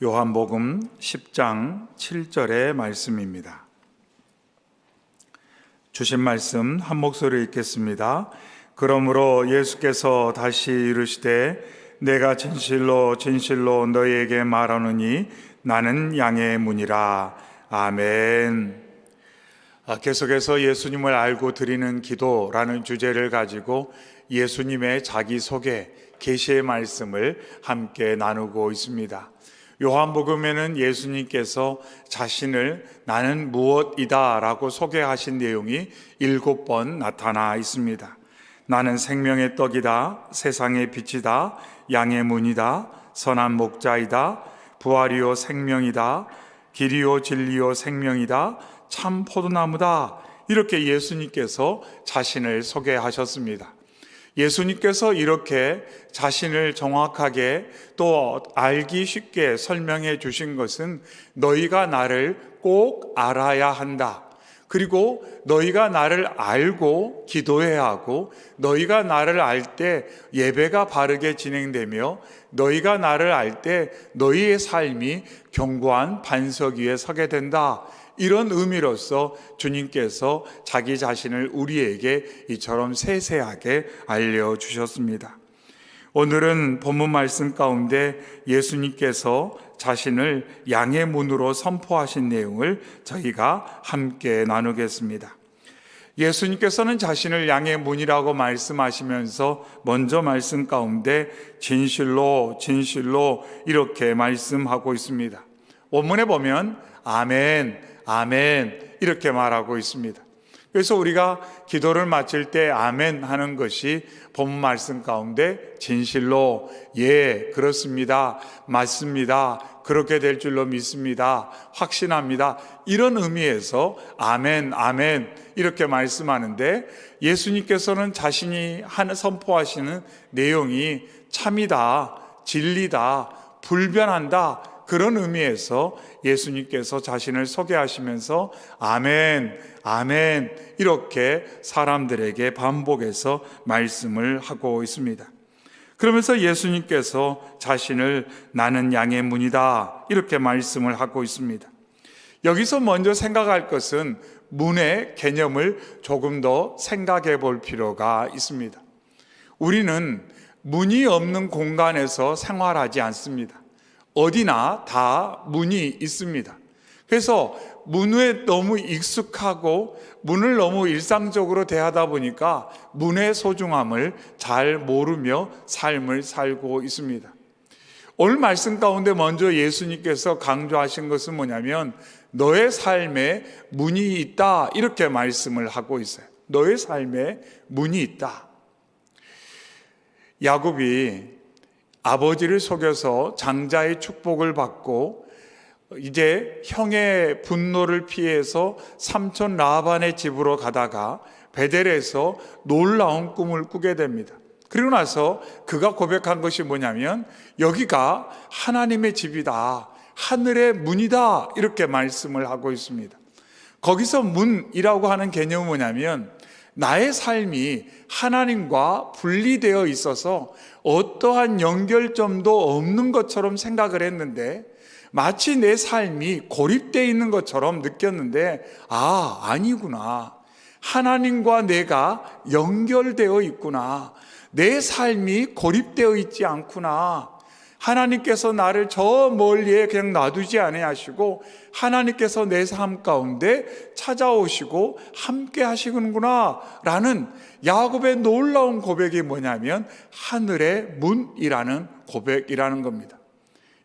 요한복음 10장 7절의 말씀입니다. 주신 말씀 한 목소리 읽겠습니다. 그러므로 예수께서 다시 이르시되 내가 진실로 진실로 너희에게 말하노니 나는 양의 문이라. 아멘. 아, 계속해서 예수님을 알고 드리는 기도라는 주제를 가지고 예수님의 자기소개, 계시의 말씀을 함께 나누고 있습니다. 요한복음에는 예수님께서 자신을 나는 무엇이다 라고 소개하신 내용이 일곱 번 나타나 있습니다. 나는 생명의 떡이다, 세상의 빛이다, 양의 문이다, 선한 목자이다, 부활이요 생명이다, 길이요 진리요 생명이다, 참 포도나무다. 이렇게 예수님께서 자신을 소개하셨습니다. 예수님께서 이렇게 자신을 정확하게 또 알기 쉽게 설명해 주신 것은 너희가 나를 꼭 알아야 한다. 그리고 너희가 나를 알고 기도해야 하고 너희가 나를 알 때 예배가 바르게 진행되며 너희가 나를 알 때 너희의 삶이 견고한 반석 위에 서게 된다. 이런 의미로서 주님께서 자기 자신을 우리에게 이처럼 세세하게 알려주셨습니다. 오늘은 본문 말씀 가운데 예수님께서 자신을 양의 문으로 선포하신 내용을 저희가 함께 나누겠습니다. 예수님께서는 자신을 양의 문이라고 말씀하시면서 먼저 말씀 가운데 진실로 진실로 이렇게 말씀하고 있습니다. 원문에 보면 아멘 아멘 이렇게 말하고 있습니다. 그래서 우리가 기도를 마칠 때 아멘 하는 것이 본 말씀 가운데 진실로 예 그렇습니다 맞습니다 그렇게 될 줄로 믿습니다 확신합니다 이런 의미에서 아멘 아멘 이렇게 말씀하는데 예수님께서는 자신이 하는 선포하시는 내용이 참이다 진리다 불변한다 그런 의미에서 예수님께서 자신을 소개하시면서 아멘, 아멘, 이렇게 사람들에게 반복해서 말씀을 하고 있습니다. 그러면서 예수님께서 자신을 나는 양의 문이다, 이렇게 말씀을 하고 있습니다. 여기서 먼저 생각할 것은 문의 개념을 조금 더 생각해 볼 필요가 있습니다. 우리는 문이 없는 공간에서 생활하지 않습니다. 어디나 다 문이 있습니다. 그래서 문에 너무 익숙하고 문을 너무 일상적으로 대하다 보니까 문의 소중함을 잘 모르며 삶을 살고 있습니다. 오늘 말씀 가운데 먼저 예수님께서 강조하신 것은 뭐냐면 너의 삶에 문이 있다 이렇게 말씀을 하고 있어요. 너의 삶에 문이 있다. 야곱이 아버지를 속여서 장자의 축복을 받고 이제 형의 분노를 피해서 삼촌 라반의 집으로 가다가 베델에서 놀라운 꿈을 꾸게 됩니다. 그리고 나서 그가 고백한 것이 뭐냐면 여기가 하나님의 집이다. 하늘의 문이다. 이렇게 말씀을 하고 있습니다. 거기서 문이라고 하는 개념은 뭐냐면 나의 삶이 하나님과 분리되어 있어서 어떠한 연결점도 없는 것처럼 생각을 했는데 마치 내 삶이 고립되어 있는 것처럼 느꼈는데 아, 아니구나. 하나님과 내가 연결되어 있구나. 내 삶이 고립되어 있지 않구나. 하나님께서 나를 저 멀리에 그냥 놔두지 아니하시고 하나님께서 내 삶 가운데 찾아오시고 함께 하시는구나 라는 야곱의 놀라운 고백이 뭐냐면 하늘의 문이라는 고백이라는 겁니다.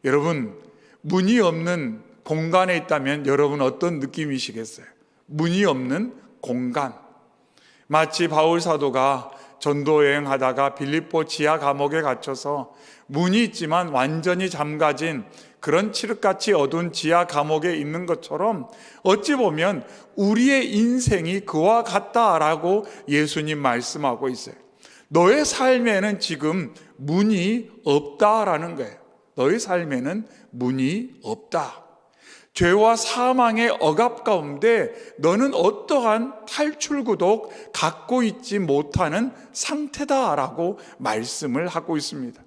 여러분 문이 없는 공간에 있다면 여러분 어떤 느낌이시겠어요? 문이 없는 공간. 마치 바울 사도가 전도 여행하다가 빌립보 지하 감옥에 갇혀서 문이 있지만 완전히 잠가진 그런 칠흑같이 어두운 지하 감옥에 있는 것처럼 어찌 보면 우리의 인생이 그와 같다라고 예수님 말씀하고 있어요. 너의 삶에는 지금 문이 없다라는 거예요. 너의 삶에는 문이 없다. 죄와 사망의 억압 가운데 너는 어떠한 탈출구도 갖고 있지 못하는 상태다라고 말씀을 하고 있습니다.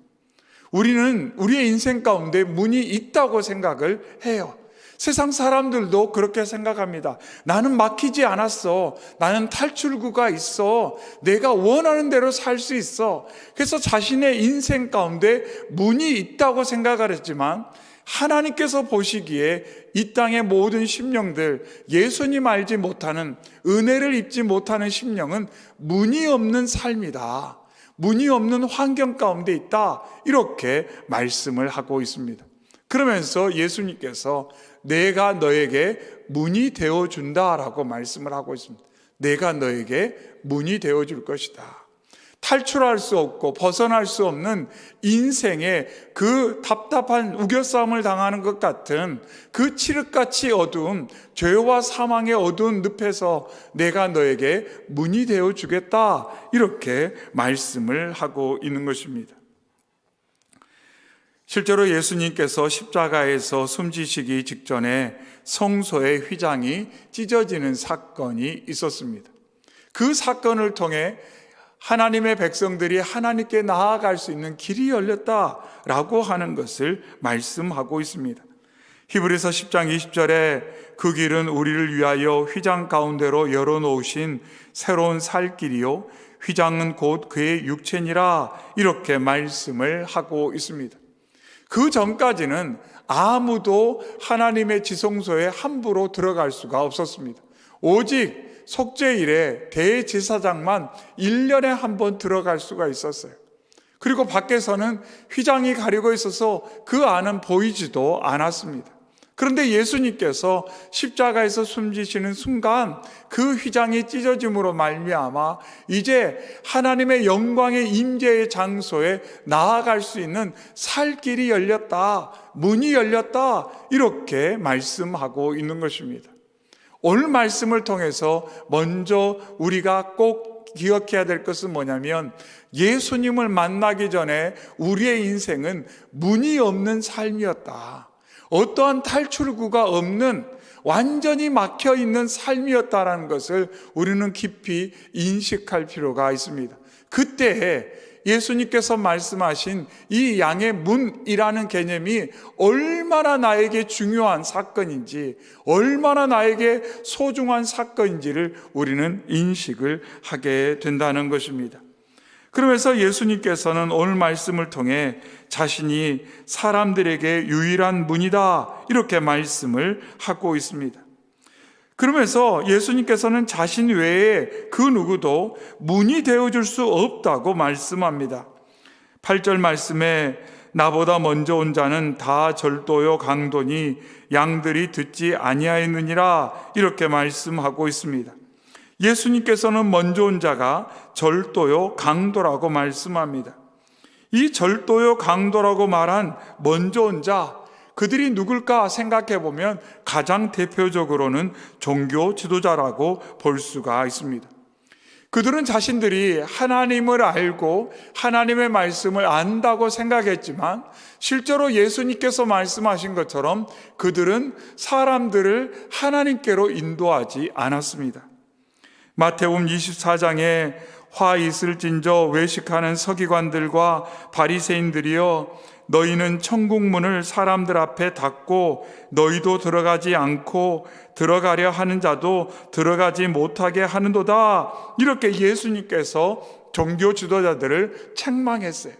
우리는 우리의 인생 가운데 문이 있다고 생각을 해요. 세상 사람들도 그렇게 생각합니다. 나는 막히지 않았어. 나는 탈출구가 있어. 내가 원하는 대로 살 수 있어. 그래서 자신의 인생 가운데 문이 있다고 생각을 했지만 하나님께서 보시기에 이 땅의 모든 심령들, 예수님 알지 못하는, 은혜를 입지 못하는 심령은 문이 없는 삶이다. 문이 없는 환경 가운데 있다. 이렇게 말씀을 하고 있습니다. 그러면서 예수님께서 내가 너에게 문이 되어 준다라고 말씀을 하고 있습니다. 내가 너에게 문이 되어 줄 것이다. 탈출할 수 없고 벗어날 수 없는 인생의 그 답답한 우겨싸움을 당하는 것 같은 그 칠흑같이 어두운 죄와 사망의 어두운 늪에서 내가 너에게 문이 되어 주겠다. 이렇게 말씀을 하고 있는 것입니다. 실제로 예수님께서 십자가에서 숨지시기 직전에 성소의 휘장이 찢어지는 사건이 있었습니다. 그 사건을 통해 하나님의 백성들이 하나님께 나아갈 수 있는 길이 열렸다라고 하는 것을 말씀하고 있습니다. 히브리서 10장 20절에 그 길은 우리를 위하여 휘장 가운데로 열어놓으신 새로운 살 길이요. 휘장은 곧 그의 육체니라 이렇게 말씀을 하고 있습니다. 그 전까지는 아무도 하나님의 지성소에 함부로 들어갈 수가 없었습니다. 오직 속죄일에 대제사장만 1년에 한 번 들어갈 수가 있었어요. 그리고 밖에서는 휘장이 가리고 있어서 그 안은 보이지도 않았습니다. 그런데 예수님께서 십자가에서 숨지시는 순간 그 휘장이 찢어짐으로 말미암아 이제 하나님의 영광의 임재의 장소에 나아갈 수 있는 살 길이 열렸다. 문이 열렸다. 이렇게 말씀하고 있는 것입니다. 오늘 말씀을 통해서 먼저 우리가 꼭 기억해야 될 것은 뭐냐면 예수님을 만나기 전에 우리의 인생은 문이 없는 삶이었다. 어떠한 탈출구가 없는 완전히 막혀 있는 삶이었다라는 것을 우리는 깊이 인식할 필요가 있습니다. 그때 예수님께서 말씀하신 이 양의 문이라는 개념이 얼마나 나에게 중요한 사건인지, 얼마나 나에게 소중한 사건인지를 우리는 인식을 하게 된다는 것입니다. 그러면서 예수님께서는 오늘 말씀을 통해 자신이 사람들에게 유일한 문이다. 이렇게 말씀을 하고 있습니다. 그러면서 예수님께서는 자신 외에 그 누구도 문이 되어줄 수 없다고 말씀합니다. 8절 말씀에 나보다 먼저 온 자는 다 절도요 강도니 양들이 듣지 아니하였느니라 이렇게 말씀하고 있습니다. 예수님께서는 먼저 온 자가 절도요 강도라고 말씀합니다. 이 절도요 강도라고 말한 먼저 온 자, 그들이 누굴까 생각해 보면 가장 대표적으로는 종교 지도자라고 볼 수가 있습니다. 그들은 자신들이 하나님을 알고 하나님의 말씀을 안다고 생각했지만 실제로 예수님께서 말씀하신 것처럼 그들은 사람들을 하나님께로 인도하지 않았습니다. 마태복음 24장에 화 있을진저 외식하는 서기관들과 바리새인들이여 너희는 천국 문을 사람들 앞에 닫고 너희도 들어가지 않고 들어가려 하는 자도 들어가지 못하게 하는도다 이렇게 예수님께서 종교 지도자들을 책망했어요.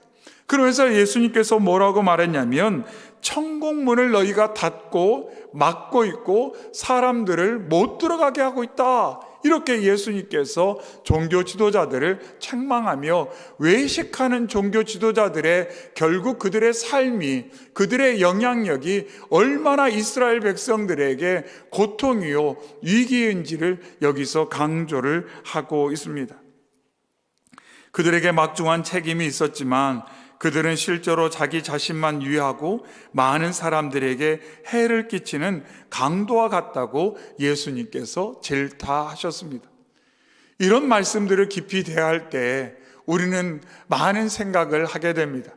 그러면서 예수님께서 뭐라고 말했냐면 천국 문을 너희가 닫고 막고 있고 사람들을 못 들어가게 하고 있다. 이렇게 예수님께서 종교 지도자들을 책망하며 외식하는 종교 지도자들의 결국 그들의 삶이 그들의 영향력이 얼마나 이스라엘 백성들에게 고통이요 위기인지를 여기서 강조를 하고 있습니다. 그들에게 막중한 책임이 있었지만 그들은 실제로 자기 자신만 위하고 많은 사람들에게 해를 끼치는 강도와 같다고 예수님께서 질타하셨습니다. 이런 말씀들을 깊이 대할 때 우리는 많은 생각을 하게 됩니다.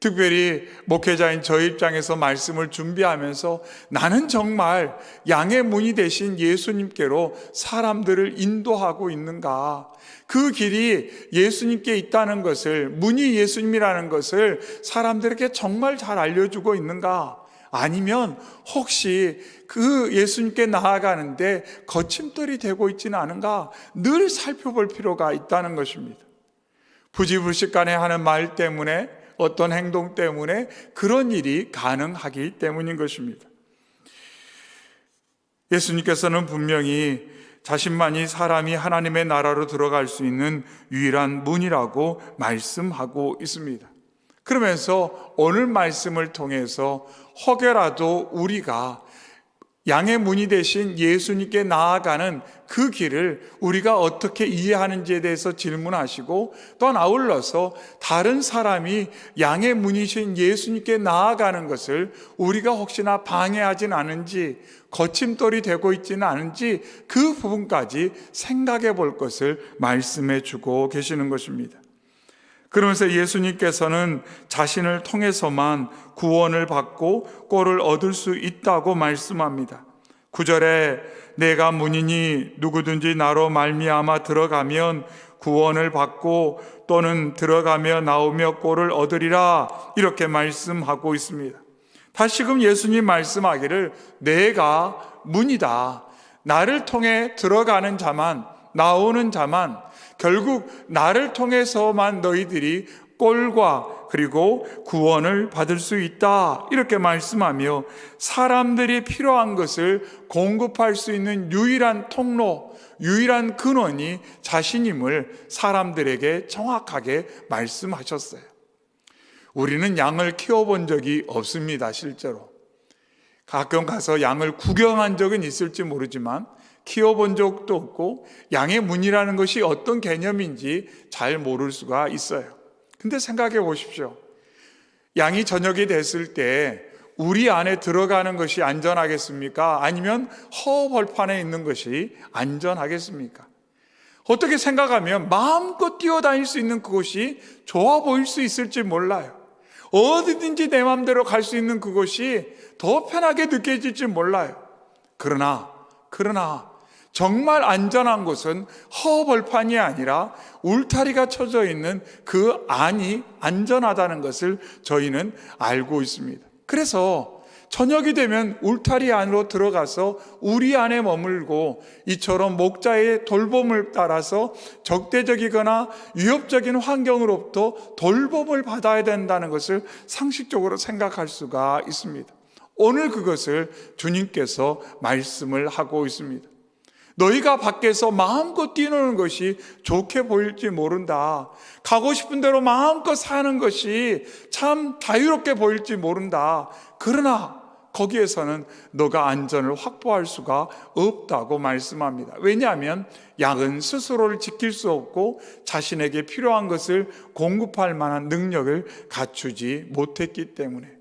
특별히 목회자인 저 입장에서 말씀을 준비하면서 나는 정말 양의 문이 되신 예수님께로 사람들을 인도하고 있는가? 그 길이 예수님께 있다는 것을, 문이 예수님이라는 것을 사람들에게 정말 잘 알려주고 있는가? 아니면 혹시 그 예수님께 나아가는데 거침돌이 되고 있지는 않은가? 늘 살펴볼 필요가 있다는 것입니다. 부지불식간에 하는 말 때문에 어떤 행동 때문에 그런 일이 가능하기 때문인 것입니다. 예수님께서는 분명히 자신만이 사람이 하나님의 나라로 들어갈 수 있는 유일한 문이라고 말씀하고 있습니다. 그러면서 오늘 말씀을 통해서 혹여라도 우리가 양의 문이 되신 예수님께 나아가는 그 길을 우리가 어떻게 이해하는지에 대해서 질문하시고 또한 아울러서 다른 사람이 양의 문이신 예수님께 나아가는 것을 우리가 혹시나 방해하진 않은지 거침돌이 되고 있지는 않은지 그 부분까지 생각해 볼 것을 말씀해 주고 계시는 것입니다. 그러면서 예수님께서는 자신을 통해서만 구원을 받고 꼴을 얻을 수 있다고 말씀합니다. 9절에 내가 문이니 누구든지 나로 말미암아 들어가면 구원을 받고 또는 들어가며 나오며 꼴을 얻으리라 이렇게 말씀하고 있습니다. 다시금 예수님 말씀하기를 내가 문이다. 나를 통해 들어가는 자만 나오는 자만 결국 나를 통해서만 너희들이 꼴과 그리고 구원을 받을 수 있다. 이렇게 말씀하며 사람들이 필요한 것을 공급할 수 있는 유일한 통로, 유일한 근원이 자신임을 사람들에게 정확하게 말씀하셨어요. 우리는 양을 키워본 적이 없습니다, 실제로. 가끔 가서 양을 구경한 적은 있을지 모르지만 키워본 적도 없고 양의 문이라는 것이 어떤 개념인지 잘 모를 수가 있어요. 근데 생각해 보십시오. 양이 저녁이 됐을 때 우리 안에 들어가는 것이 안전하겠습니까? 아니면 허벌판에 있는 것이 안전하겠습니까? 어떻게 생각하면 마음껏 뛰어다닐 수 있는 그곳이 좋아 보일 수 있을지 몰라요. 어디든지 내 마음대로 갈 수 있는 그곳이 더 편하게 느껴질지 몰라요. 그러나, 그러나, 정말 안전한 곳은 허벌판이 아니라 울타리가 쳐져 있는 그 안이 안전하다는 것을 저희는 알고 있습니다. 그래서 저녁이 되면 울타리 안으로 들어가서 우리 안에 머물고 이처럼 목자의 돌봄을 따라서 적대적이거나 위협적인 환경으로부터 돌봄을 받아야 된다는 것을 상식적으로 생각할 수가 있습니다. 오늘 그것을 주님께서 말씀을 하고 있습니다. 너희가 밖에서 마음껏 뛰노는 것이 좋게 보일지 모른다. 가고 싶은 대로 마음껏 사는 것이 참 자유롭게 보일지 모른다. 그러나 거기에서는 너가 안전을 확보할 수가 없다고 말씀합니다. 왜냐하면 양은 스스로를 지킬 수 없고 자신에게 필요한 것을 공급할 만한 능력을 갖추지 못했기 때문에.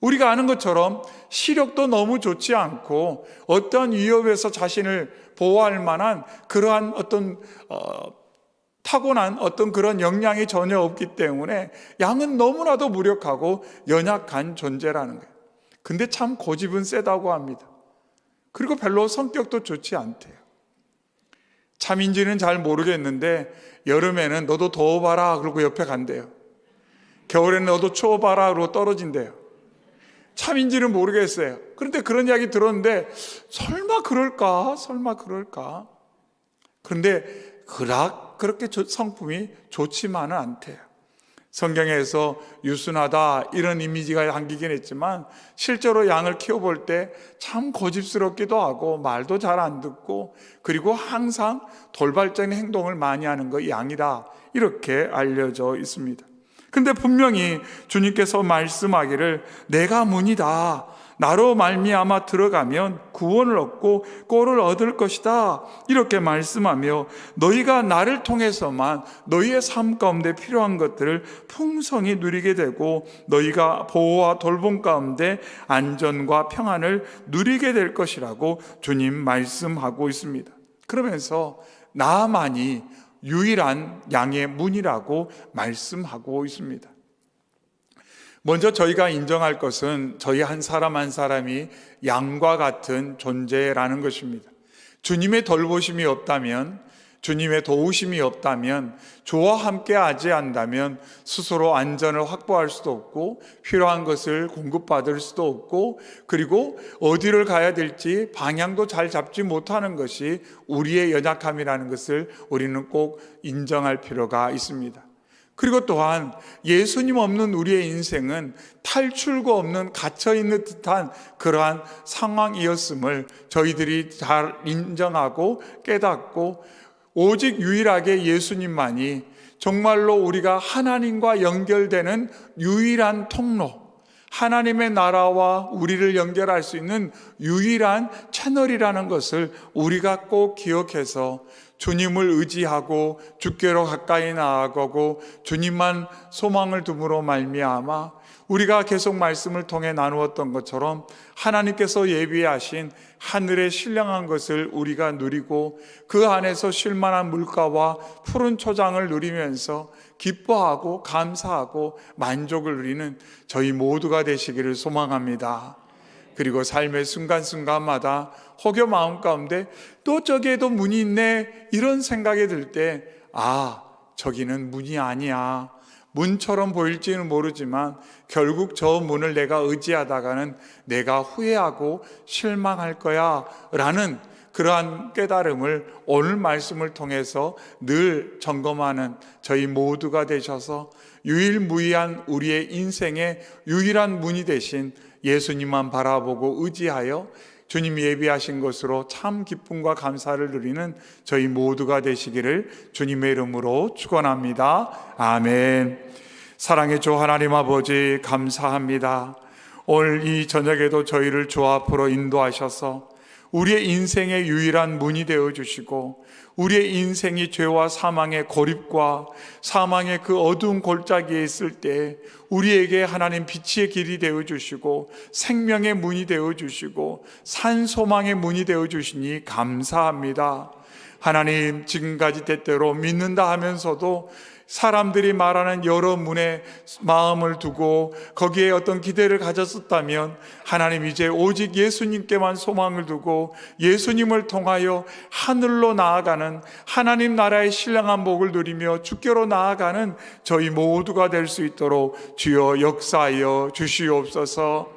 우리가 아는 것처럼 시력도 너무 좋지 않고 어떠한 위협에서 자신을 보호할 만한 그러한 어떤 어, 타고난 어떤 그런 역량이 전혀 없기 때문에 양은 너무나도 무력하고 연약한 존재라는 거예요. 근데 참 고집은 세다고 합니다. 그리고 별로 성격도 좋지 않대요. 참인지는 잘 모르겠는데 여름에는 너도 더워봐라 그러고 옆에 간대요. 겨울에는 너도 추워봐라 그러고 떨어진대요. 참인지는 모르겠어요. 그런데 그런 이야기 들었는데 설마 그럴까? 설마 그럴까? 그런데 그락 그렇게 성품이 좋지만은 않대요. 성경에서 유순하다 이런 이미지가 담기긴 했지만 실제로 양을 키워볼 때 참 고집스럽기도 하고 말도 잘 안 듣고 그리고 항상 돌발적인 행동을 많이 하는 거 양이다 이렇게 알려져 있습니다. 근데 분명히 주님께서 말씀하기를 내가 문이다. 나로 말미암아 들어가면 구원을 얻고 꼴을 얻을 것이다. 이렇게 말씀하며 너희가 나를 통해서만 너희의 삶 가운데 필요한 것들을 풍성히 누리게 되고 너희가 보호와 돌봄 가운데 안전과 평안을 누리게 될 것이라고 주님 말씀하고 있습니다. 그러면서 나만이 유일한 양의 문이라고 말씀하고 있습니다. 먼저 저희가 인정할 것은 저희 한 사람 한 사람이 양과 같은 존재라는 것입니다. 주님의 돌보심이 없다면, 주님의 도우심이 없다면, 주와 함께 하지 않다면 스스로 안전을 확보할 수도 없고, 필요한 것을 공급받을 수도 없고, 그리고 어디를 가야 될지 방향도 잘 잡지 못하는 것이 우리의 연약함이라는 것을 우리는 꼭 인정할 필요가 있습니다. 그리고 또한 예수님 없는 우리의 인생은 탈출구 없는 갇혀 있는 듯한 그러한 상황이었음을 저희들이 잘 인정하고 깨닫고 오직 유일하게 예수님만이 정말로 우리가 하나님과 연결되는 유일한 통로, 하나님의 나라와 우리를 연결할 수 있는 유일한 채널이라는 것을 우리가 꼭 기억해서 주님을 의지하고 주께로 가까이 나아가고 주님만 소망을 둠으로 말미암아 우리가 계속 말씀을 통해 나누었던 것처럼 하나님께서 예비하신 하늘의 신령한 것을 우리가 누리고 그 안에서 쉴만한 물가와 푸른 초장을 누리면서 기뻐하고 감사하고 만족을 누리는 저희 모두가 되시기를 소망합니다. 그리고 삶의 순간순간마다 혹여 마음 가운데 또 저기에도 문이 있네 이런 생각이 들 때 아, 저기는 문이 아니야. 문처럼 보일지는 모르지만 결국 저 문을 내가 의지하다가는 내가 후회하고 실망할 거야 라는 그러한 깨달음을 오늘 말씀을 통해서 늘 점검하는 저희 모두가 되셔서 유일무이한 우리의 인생의 유일한 문이 되신 예수님만 바라보고 의지하여 주님이 예비하신 것으로 참 기쁨과 감사를 누리는 저희 모두가 되시기를 주님의 이름으로 축원합니다. 아멘. 사랑의 주 하나님 아버지 감사합니다. 오늘 이 저녁에도 저희를 주 앞으로 인도하셔서 우리의 인생의 유일한 문이 되어 주시고 우리의 인생이 죄와 사망의 고립과 사망의 그 어두운 골짜기에 있을 때 우리에게 하나님 빛의 길이 되어 주시고 생명의 문이 되어 주시고 산 소망의 문이 되어 주시니 감사합니다. 하나님 지금까지 때때로 믿는다 하면서도 사람들이 말하는 여러 문에 마음을 두고 거기에 어떤 기대를 가졌었다면 하나님 이제 오직 예수님께만 소망을 두고 예수님을 통하여 하늘로 나아가는 하나님 나라의 신령한 복을 누리며 주께로 나아가는 저희 모두가 될 수 있도록 주여 역사하여 주시옵소서.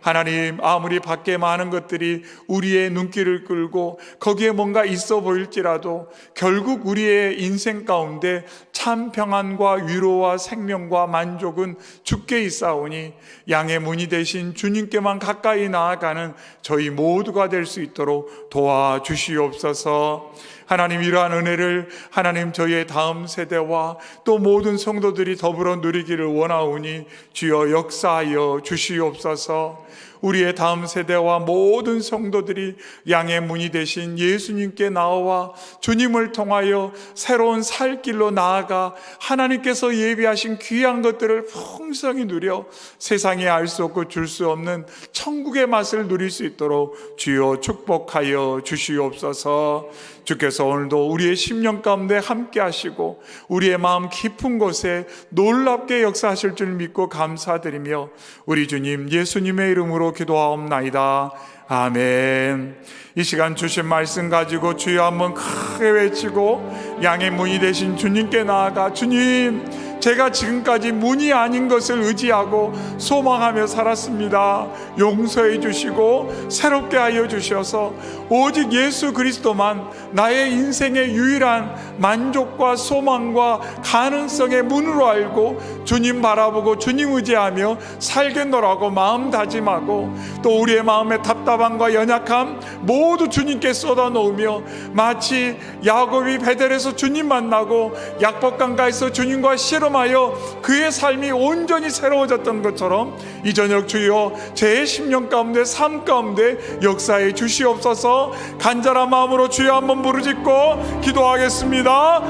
하나님 아무리 밖에 많은 것들이 우리의 눈길을 끌고 거기에 뭔가 있어 보일지라도 결국 우리의 인생 가운데 참 평안과 위로와 생명과 만족은 주께 있사오니 양의 문이 되신 주님께만 가까이 나아가는 저희 모두가 될 수 있도록 도와주시옵소서. 하나님 이러한 은혜를 하나님 저희의 다음 세대와 또 모든 성도들이 더불어 누리기를 원하오니 주여 역사하여 주시옵소서. 우리의 다음 세대와 모든 성도들이 양의 문이 되신 예수님께 나와 주님을 통하여 새로운 살 길로 나아가 하나님께서 예비하신 귀한 것들을 풍성히 누려 세상에 알 수 없고 줄 수 없는 천국의 맛을 누릴 수 있도록 주여 축복하여 주시옵소서. 주께서 오늘도 우리의 심령 가운데 함께 하시고 우리의 마음 깊은 곳에 놀랍게 역사하실 줄 믿고 감사드리며 우리 주님 예수님의 이름으로 기도하옵나이다. 아멘. 이 시간 주신 말씀 가지고 주여 한번 크게 외치고 양의 문이 되신 주님께 나아가 주님 제가 지금까지 문이 아닌 것을 의지하고 소망하며 살았습니다. 용서해 주시고 새롭게 하여 주셔서 오직 예수 그리스도만 나의 인생의 유일한 만족과 소망과 가능성의 문으로 알고 주님 바라보고 주님 의지하며 살겠노라고 마음 다짐하고 또 우리의 마음의 답답함과 연약함 모두 주님께 쏟아 놓으며 마치 야곱이 베델에서 주님 만나고 약복강가에서 주님과 씨름하여 그의 삶이 온전히 새로워졌던 것처럼 이 저녁 주여 제 심령 가운데 삶 가운데 역사에 주시옵소서. 간절한 마음으로 주여 한번 부르짖고 기도하겠습니다.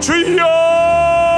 주여